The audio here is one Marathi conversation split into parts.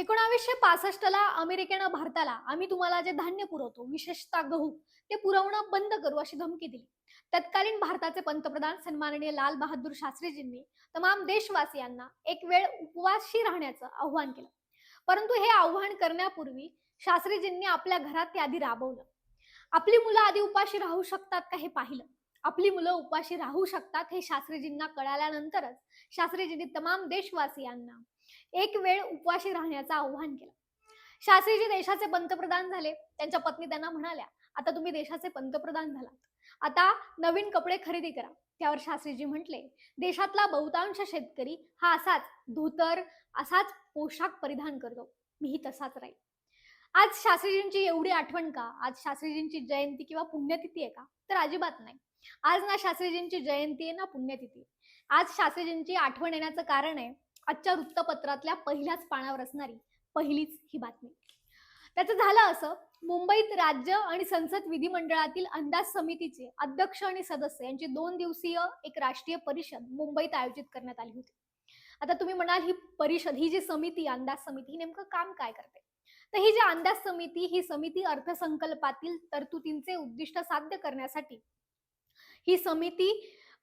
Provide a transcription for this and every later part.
एकोणावीसशे पासष्टला अमेरिकेनं भारताला आम्ही तुम्हाला जे धान्य पुरवतो विशेषतः गहू ते पुरवणं बंद करू अशी धमकी दिली. तत्कालीन भारताचे पंतप्रधान सन्माननीय लाल बहादूर शास्त्रीजींनी तमाम देशवासियांना एक वेळ उपवासी राहण्याचं आव्हान केलं. परंतु हे आव्हान करण्यापूर्वी शास्त्रीजींनी आपल्या घरात ते आधी राबवलं. आपली मुलं आधी उपाशी राहू शकतात का हे पाहिलं. आपली मुलं उपाशी राहू शकतात हे शास्त्रीजींना कळाल्यानंतरच शास्त्रीजींनी तमाम देशवासियांना एक वेळ उपवाशी राहण्याचं आव्हान केलं. शास्त्रीजी देशाचे पंतप्रधान झाले त्यांच्या पत्नी त्यांना म्हणाल्या आता तुम्ही देशाचे पंतप्रधान झालात. आता नवीन कपडे खरेदी करा. त्यावर शास्त्रीजी म्हटले देशातला बहुतांश शेतकरी हा असाच धोतर असाच पोशाख परिधान करतो. मीही तसाच राहील आज शास्त्रीजींची एवढी आठवण का? आज शास्त्रीजींची जयंती किंवा पुण्यतिथी आहे का? तर अजिबात नाही. आज ना शास्त्रीजींची जयंती आहे ना पुण्यतिथी. आहे. आज शास्त्रीजींची आठवण येण्याचं कारण आहे आजच्या वृत्तपत्रातल्या पहिल्याच पानावर असणारी पहिलीच ही बातमी. त्याचं झालं असं मुंबईत राज्य आणि संसद विधिमंडळातील अंदाज समितीचे अध्यक्ष आणि सदस्य यांची दोन दिवसीय एक राष्ट्रीय परिषद मुंबईत आयोजित करण्यात आली होती. आता तुम्ही म्हणाल ही परिषद ही जी समिती अंदाज समिती ही नेमकं काम काय करते? तर ही जी अंदाज समिती ही समिती अर्थसंकल्पातील तरतुदींचे उद्दिष्ट साध्य करण्यासाठी ही समिती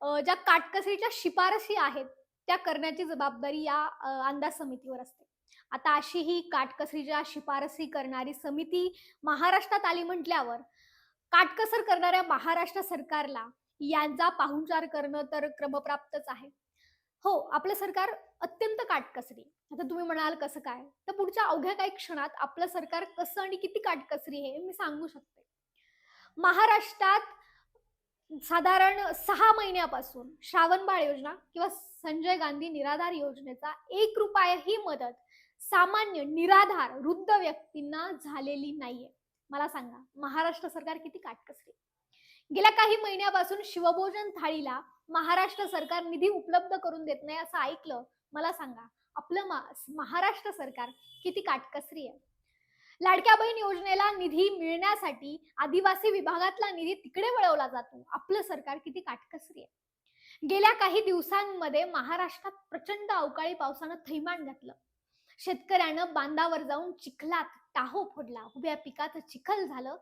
ज्या काटकसरीच्या शिफारशी आहेत त्या करण्याची जबाबदारी या अंदाज समितीवर असते. आता अशी ही काटकसरीच्या शिफारसी करणारी समिती महाराष्ट्रात आली म्हटल्यावर काटकसर करणाऱ्या महाराष्ट्र सरकारला यांचा पाहुणचार करणं तर क्रमप्राप्तच आहे. हो आपलं सरकार अत्यंत काटकसरी. आता तुम्ही म्हणाल कसं काय? तर पुढच्या अवघ्या काही क्षणात आपलं सरकार कसं आणि किती काटकसरी हे मी सांगू शकते. महाराष्ट्रात साधारण सहा महिन्यापासून श्रावणबाळ योजना किंवा संजय गांधी निराधार योजनेचा एक रुपया ही मदत सामान्य निराधार वृद्ध व्यक्तींना झालेली नाहीये. मला सांगा महाराष्ट्र सरकार किती काटकसरी? गेल्या काही महिन्यापासून शिवभोजन थाळीला महाराष्ट्र सरकार निधी उपलब्ध करून देत नाही असं ऐकलं मला सांगा आपलं मा- महाराष्ट्र सरकार किती काटकसरी आहे? लाडक्या बहीण योजनेला निधी मिळण्यासाठी आदिवासी विभागातला निधी तिकडे वळवला जातो. आपलं सरकार किती काटकसरी आहे. गेल्या काही दिवसांमध्ये महाराष्ट्रात प्रचंड अवकाळी पावसानं थैमान घातलं. शेतकऱ्यानं बांधावर जाऊन चिखलात टाहो फोडला. उभ्या पिकाचं चिखल झालं.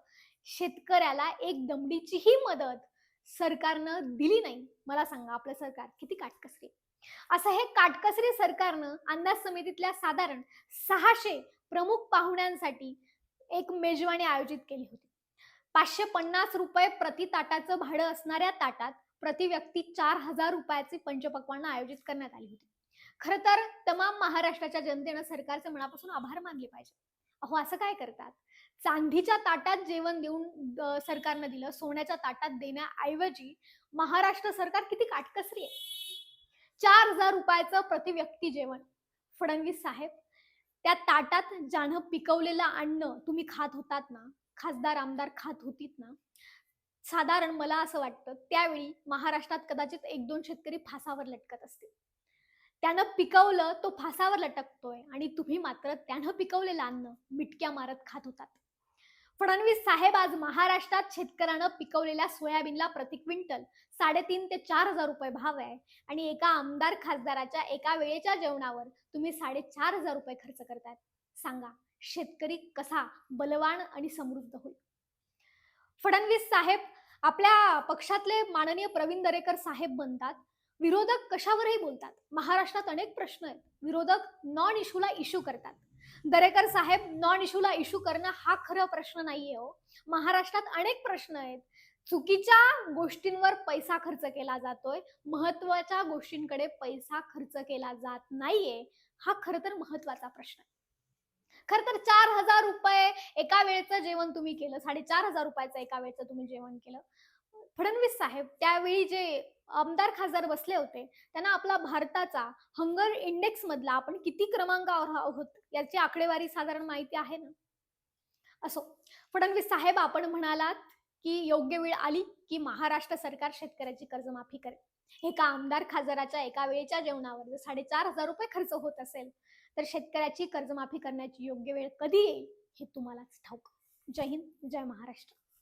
शेतकऱ्याला एक दमडीचीही मदत सरकारनं दिली नाही. मला सांगा आपलं सरकार किती काटकसरी आहे. असं हे काटकसरी सरकारनं अंदाज समितीतल्या साधारण सहाशे प्रमुख पाहुण्यांसाठी एक मेजवानी आयोजित केली होती. पाचशे पन्नास रुपये प्रति ताटाचं भाडं असणाऱ्या ताटात प्रति व्यक्ती चार हजार रुपयाची पंचपक्वानं आयोजित करण्यात आली होती. खर तर तमाम महाराष्ट्राच्या जनतेनं सरकारचे मनापासून आभार मानले पाहिजे. अहो असं काय करतात? चांदीच्या ताटात जेवण देऊन सरकारनं दिलं सोन्याच्या ताटात देण्याऐवजी महाराष्ट्र सरकार किती काटकसरी आहे? चार हजार रुपयाचं प्रति व्यक्ती जेवण. फडणवीस साहेब त्या ताटात ज्यानं पिकवलेलं अन्न तुम्ही खात होतात ना खासदार आमदार खात होतीत ना साधारण मला असं वाटतं त्यावेळी महाराष्ट्रात कदाचित एक दोन शेतकरी फासावर लटकत असतील. त्यानं पिकवलं तो फासावर लटकतोय आणि तुम्ही मात्र त्यानं पिकवलेलं अन्न मिटक्या मारत खात होतात. फडणवीस साहेब आज महाराष्ट्रात शेतकऱ्यानं पिकवलेल्या सोयाबीनला प्रति क्विंटल साडेतीन ते चार हजार रुपये भाव आहे. आणि एका आमदार खासदाराच्या एका वेळेच्या जेवणावर तुम्ही साडेचार हजार रुपये खर्च करतायत. सांगा शेतकरी कसा बलवान आणि समृद्ध होईल? फडणवीस साहेब आपल्या पक्षातले माननीय प्रवीण दरेकर साहेब बनतात. विरोधक कशावरही बोलतात. महाराष्ट्रात अनेक प्रश्न आहेत. विरोधक नॉन इश्यूला इश्यू करतात. दरेकर साहेब नॉन इश्यूला इश्यू करणं हा खरं प्रश्न नाहीये हो. महाराष्ट्रात अनेक प्रश्न आहेत. चुकीच्या गोष्टींवर पैसा खर्च केला जातोय. महत्त्वाच्या गोष्टींकडे पैसा खर्च केला जात नाहीये. हा खरं तर महत्त्वाचा प्रश्न आहे. खर तर चार हजार रुपये एका वेळचं जेवण तुम्ही केलं. साडेचार हजार रुपयाचं एका वेळचं तुम्ही जेवण केलं. फडणवीस साहेब त्यावेळी जे आमदार खासदार बसले होते. त्यांना आपला भारताचा हंगर इंडेक्स मधला आपण किती क्रमांकावर आहोत याची आकडेवारी साधारण माहिती आहे ना? असो. फडणवीस साहेब आपण म्हणालात की योग्य वेळ आली की महाराष्ट्र सरकार शेतकऱ्याची कर्जमाफी करेल. एका आमदार खासदाराच्या एका वेळेच्या जेवणावर जर साडेचार हजार रुपये खर्च होत असेल तर शेतकऱ्याची कर्जमाफी करण्याची योग्य वेळ कधी येईल हे तुम्हालाच ठाऊक. जय हिंद जय महाराष्ट्र.